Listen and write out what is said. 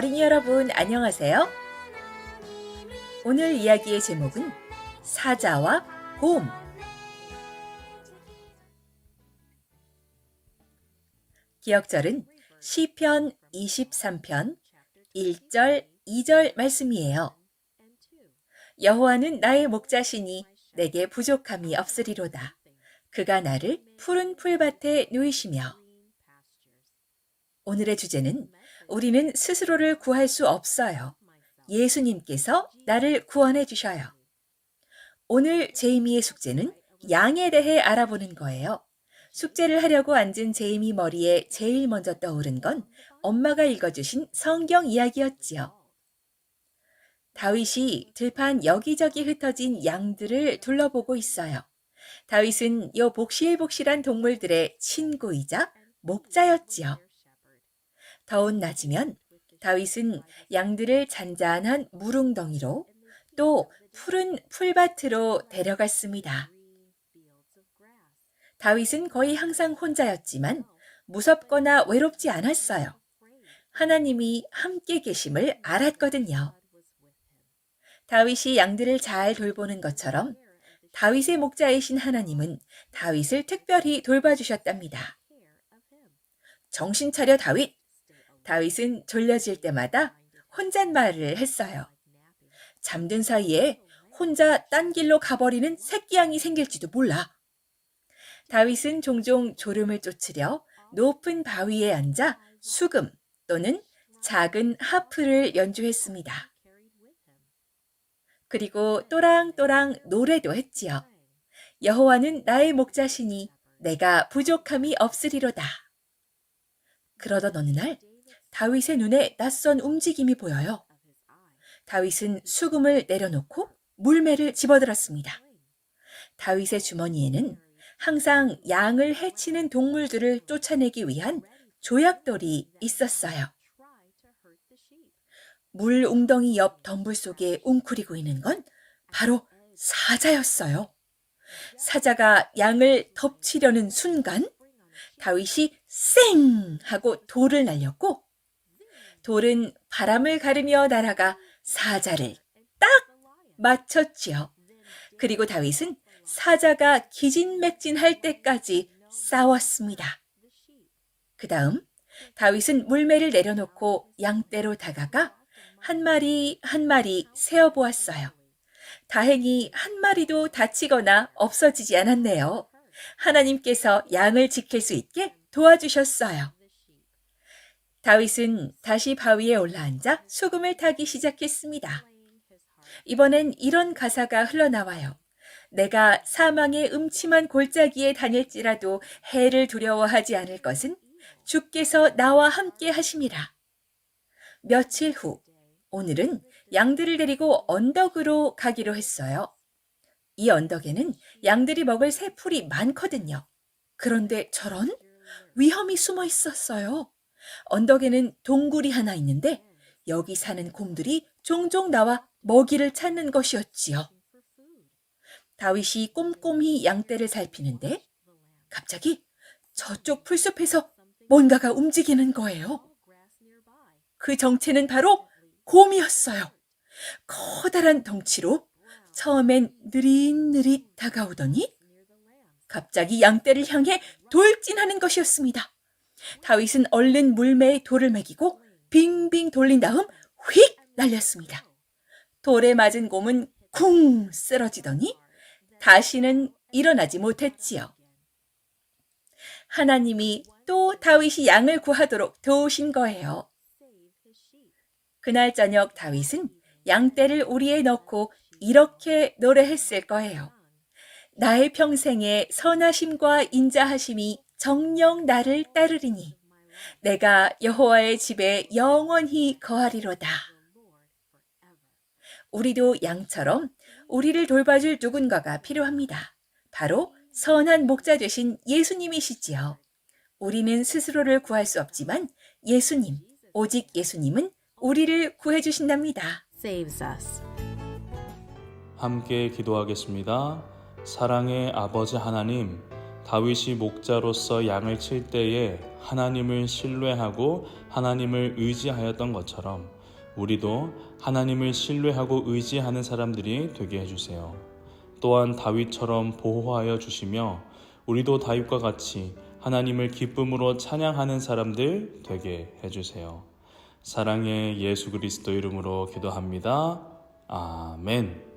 어린이 여러분, 안녕하세요. 오늘 이야기의 제목은 사자와 곰. 기억절은 시편 23편 1절, 2절 말씀이에요. 여호와는 나의 목자시니 내게 부족함이 없으리로다. 그가 나를 푸른 풀밭에 누이시며 오늘의 주제는 우리는 스스로를 구할 수 없어요. 예수님께서 나를 구원해 주셔요. 오늘 제이미의 숙제는 양에 대해 알아보는 거예요. 숙제를 하려고 앉은 제이미 머리에 제일 먼저 떠오른 건 엄마가 읽어주신 성경 이야기였지요. 다윗이 들판 여기저기 흩어진 양들을 둘러보고 있어요. 다윗은 요 복실복실한 동물들의 친구이자 목자였지요. 더운 낮이면 다윗은 양들을 잔잔한 무릉덩이로 또 푸른 풀밭으로 데려갔습니다. 다윗은 거의 항상 혼자였지만 무섭거나 외롭지 않았어요. 하나님이 함께 계심을 알았거든요. 다윗이 양들을 잘 돌보는 것처럼 다윗의 목자이신 하나님은 다윗을 특별히 돌봐주셨답니다. 정신 차려 다윗! 다윗은 졸려질 때마다 혼잣말을 했어요. 잠든 사이에 혼자 딴 길로 가버리는 새끼양이 생길지도 몰라. 다윗은 종종 졸음을 쫓으려 높은 바위에 앉아 수금 또는 작은 하프를 연주했습니다. 그리고 또랑또랑 노래도 했지요. 여호와는 나의 목자시니 내가 부족함이 없으리로다. 그러던 어느 날 다윗의 눈에 낯선 움직임이 보여요. 다윗은 수금을 내려놓고 물매를 집어들었습니다. 다윗의 주머니에는 항상 양을 해치는 동물들을 쫓아내기 위한 조약돌이 있었어요. 물 웅덩이 옆 덤불 속에 웅크리고 있는 건 바로 사자였어요. 사자가 양을 덮치려는 순간 다윗이 쌩 하고 돌을 날렸고 돌은 바람을 가르며 날아가 사자를 딱 맞췄지요. 그리고 다윗은 사자가 기진맥진할 때까지 싸웠습니다. 그 다음 다윗은 물매를 내려놓고 양떼로 다가가 한 마리 한 마리 세어 보았어요. 다행히 한 마리도 다치거나 없어지지 않았네요. 하나님께서 양을 지킬 수 있게 도와주셨어요. 다윗은 다시 바위에 올라앉아 소금을 타기 시작했습니다. 이번엔 이런 가사가 흘러나와요. 내가 사망의 음침한 골짜기에 다닐지라도 해를 두려워하지 않을 것은 주께서 나와 함께 하심이라. 며칠 후, 오늘은 양들을 데리고 언덕으로 가기로 했어요. 이 언덕에는 양들이 먹을 새풀이 많거든요. 그런데 저런 위험이 숨어 있었어요. 언덕에는 동굴이 하나 있는데 여기 사는 곰들이 종종 나와 먹이를 찾는 것이었지요. 다윗이 꼼꼼히 양떼를 살피는데 갑자기 저쪽 풀숲에서 뭔가가 움직이는 거예요. 그 정체는 바로 곰이었어요. 커다란 덩치로 처음엔 느릿느릿 다가오더니 갑자기 양떼를 향해 돌진하는 것이었습니다. 다윗은 얼른 물매에 돌을 매기고 빙빙 돌린 다음 휙 날렸습니다. 돌에 맞은 곰은 쿵 쓰러지더니 다시는 일어나지 못했지요. 하나님이 또 다윗이 양을 구하도록 도우신 거예요. 그날 저녁 다윗은 양떼를 우리에 넣고 이렇게 노래했을 거예요. 나의 평생에 선하심과 인자하심이 정령 나를 따르리니 내가 여호와의 집에 영원히 거하리로다. 우리도 양처럼 우리를 돌봐줄 누군가가 필요합니다. 바로 선한 목자 되신 예수님이시지요. 우리는 스스로를 구할 수 없지만 예수님, 오직 예수님은 우리를 구해 주신답니다. saves us. 함께 기도하겠습니다. 사랑의 아버지 하나님, 다윗이 목자로서 양을 칠 때에 하나님을 신뢰하고 하나님을 의지하였던 것처럼 우리도 하나님을 신뢰하고 의지하는 사람들이 되게 해주세요. 또한 다윗처럼 보호하여 주시며 우리도 다윗과 같이 하나님을 기쁨으로 찬양하는 사람들 되게 해주세요. 사랑의 예수 그리스도 이름으로 기도합니다. 아멘.